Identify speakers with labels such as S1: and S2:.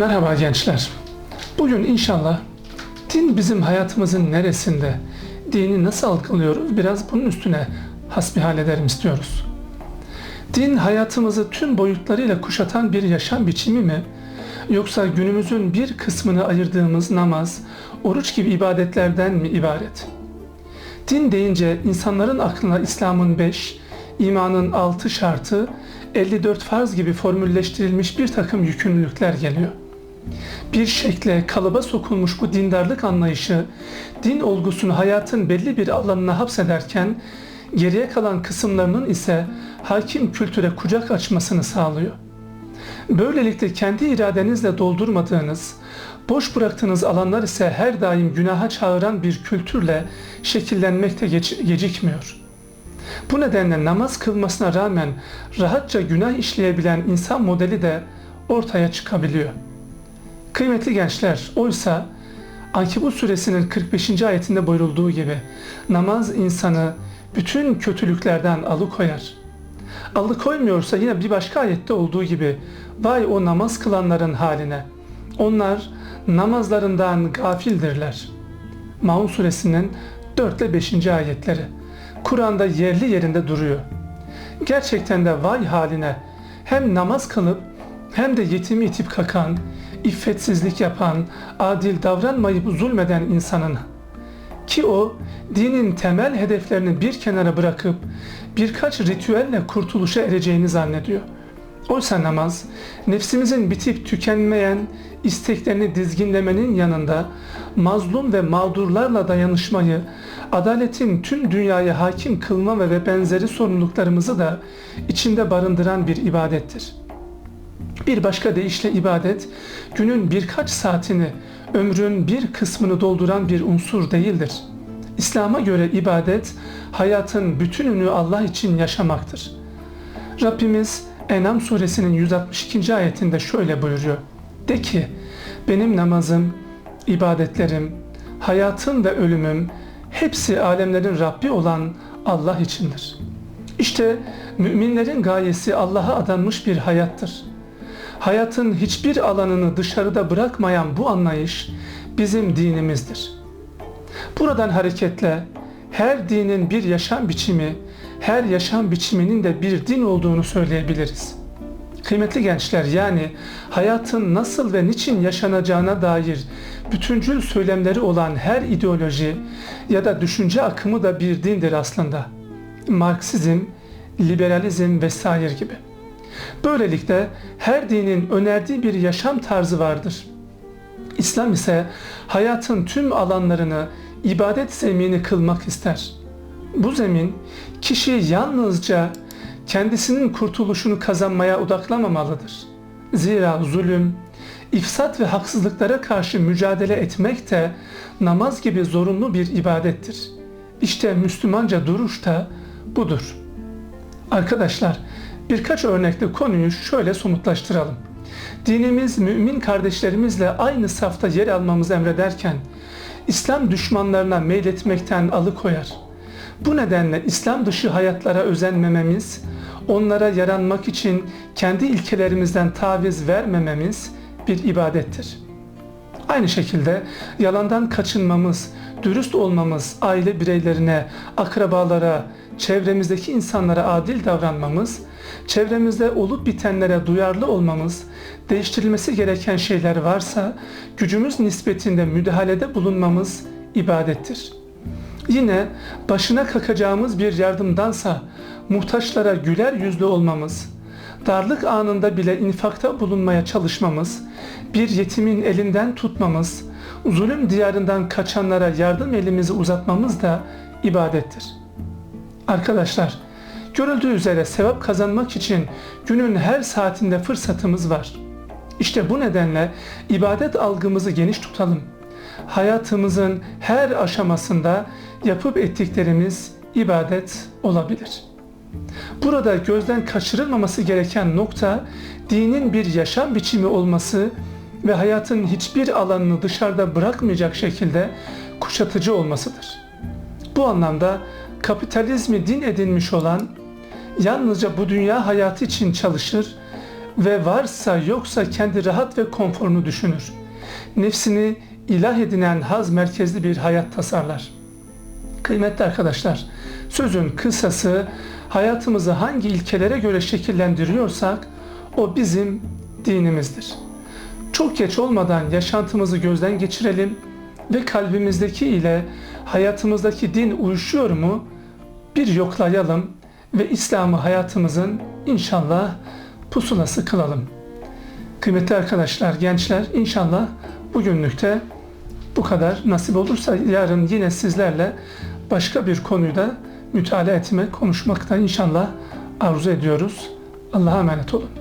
S1: Merhaba gençler. Bugün inşallah din bizim hayatımızın neresinde, dini nasıl algılıyoruz biraz bunun üstüne hasbihal ederim istiyoruz. Din hayatımızı tüm boyutlarıyla kuşatan bir yaşam biçimi mi? Yoksa günümüzün bir kısmını ayırdığımız namaz, oruç gibi ibadetlerden mi ibaret? Din deyince insanların aklına İslam'ın 5, imanın 6 şartı, 54 farz gibi formülleştirilmiş bir takım yükümlülükler geliyor. Bir şekle, kalıba sokulmuş bu dindarlık anlayışı, din olgusunu hayatın belli bir alanına hapsederken, geriye kalan kısımlarının ise hakim kültüre kucak açmasını sağlıyor. Böylelikle kendi iradenizle doldurmadığınız, boş bıraktığınız alanlar ise her daim günaha çağıran bir kültürle şekillenmekte gecikmiyor. Bu nedenle namaz kılmasına rağmen rahatça günah işleyebilen insan modeli de ortaya çıkabiliyor. Kıymetli gençler, oysa Ankebut suresinin 45. ayetinde buyurulduğu gibi namaz insanı bütün kötülüklerden alıkoyar. Alıkoymuyorsa yine bir başka ayette olduğu gibi vay o namaz kılanların haline. Onlar namazlarından gafildirler. Maun suresinin 4 ile 5. ayetleri. Kur'an'da yerli yerinde duruyor. Gerçekten de vay haline hem namaz kılıp hem de yetimi itip kakan, iffetsizlik yapan, adil davranmayıp zulmeden insanın ki o dinin temel hedeflerini bir kenara bırakıp birkaç ritüelle kurtuluşa ereceğini zannediyor. Oysa namaz nefsimizin bitip tükenmeyen isteklerini dizginlemenin yanında mazlum ve mağdurlarla dayanışmayı, adaletin tüm dünyaya hakim kılma ve benzeri sorumluluklarımızı da içinde barındıran bir ibadettir. Bir başka deyişle ibadet, günün birkaç saatini, ömrün bir kısmını dolduran bir unsur değildir. İslam'a göre ibadet, hayatın bütününü Allah için yaşamaktır. Rabbimiz Enam suresinin 162. ayetinde şöyle buyuruyor. De ki, benim namazım, ibadetlerim, hayatım ve ölümüm hepsi alemlerin Rabbi olan Allah içindir. İşte müminlerin gayesi Allah'a adanmış bir hayattır. Hayatın hiçbir alanını dışarıda bırakmayan bu anlayış bizim dinimizdir. Buradan hareketle her dinin bir yaşam biçimi, her yaşam biçiminin de bir din olduğunu söyleyebiliriz. Kıymetli gençler yani hayatın nasıl ve niçin yaşanacağına dair bütüncül söylemleri olan her ideoloji ya da düşünce akımı da bir dindir aslında. Marksizm, liberalizm vesaire gibi. Böylelikle her dinin önerdiği bir yaşam tarzı vardır. İslam ise hayatın tüm alanlarını ibadet zemini kılmak ister. Bu zemin kişi yalnızca kendisinin kurtuluşunu kazanmaya odaklamamalıdır. Zira zulüm, ifsat ve haksızlıklara karşı mücadele etmek de namaz gibi zorunlu bir ibadettir. İşte Müslümanca duruş da budur. Arkadaşlar birkaç örnekle konuyu şöyle somutlaştıralım. Dinimiz mümin kardeşlerimizle aynı safta yer almamızı emrederken İslam düşmanlarına meyletmekten alıkoyar. Bu nedenle İslam dışı hayatlara özenmememiz, onlara yaranmak için kendi ilkelerimizden taviz vermememiz bir ibadettir. Aynı şekilde yalandan kaçınmamız, dürüst olmamız, aile bireylerine, akrabalara, çevremizdeki insanlara adil davranmamız, çevremizde olup bitenlere duyarlı olmamız, değiştirilmesi gereken şeyler varsa gücümüz nispetinde müdahalede bulunmamız ibadettir. Yine başına kakacağımız bir yardımdansa muhtaçlara güler yüzlü olmamız, darlık anında bile infakta bulunmaya çalışmamız, bir yetimin elinden tutmamız, zulüm diyarından kaçanlara yardım elimizi uzatmamız da ibadettir. Arkadaşlar, görüldüğü üzere sevap kazanmak için günün her saatinde fırsatımız var. İşte bu nedenle ibadet algımızı geniş tutalım. Hayatımızın her aşamasında yapıp ettiklerimiz ibadet olabilir. Burada gözden kaçırılmaması gereken nokta dinin bir yaşam biçimi olması ve hayatın hiçbir alanını dışarıda bırakmayacak şekilde kuşatıcı olmasıdır. Bu anlamda kapitalizmi din edinmiş olan yalnızca bu dünya hayatı için çalışır ve varsa yoksa kendi rahat ve konforunu düşünür. Nefsini ilah edinen haz merkezli bir hayat tasarlar. Kıymetli arkadaşlar, sözün kısası hayatımızı hangi ilkelere göre şekillendiriyorsak o bizim dinimizdir. Çok geç olmadan yaşantımızı gözden geçirelim ve kalbimizdeki ile hayatımızdaki din uyuşuyor mu bir yoklayalım ve İslam'ı hayatımızın inşallah pusulası kılalım. Kıymetli arkadaşlar, gençler inşallah bugünlükte bu kadar. Nasip olursa yarın yine sizlerle başka bir konuyu da mütalaa etmek, konuşmakta inşallah arzu ediyoruz. Allah'a emanet olun.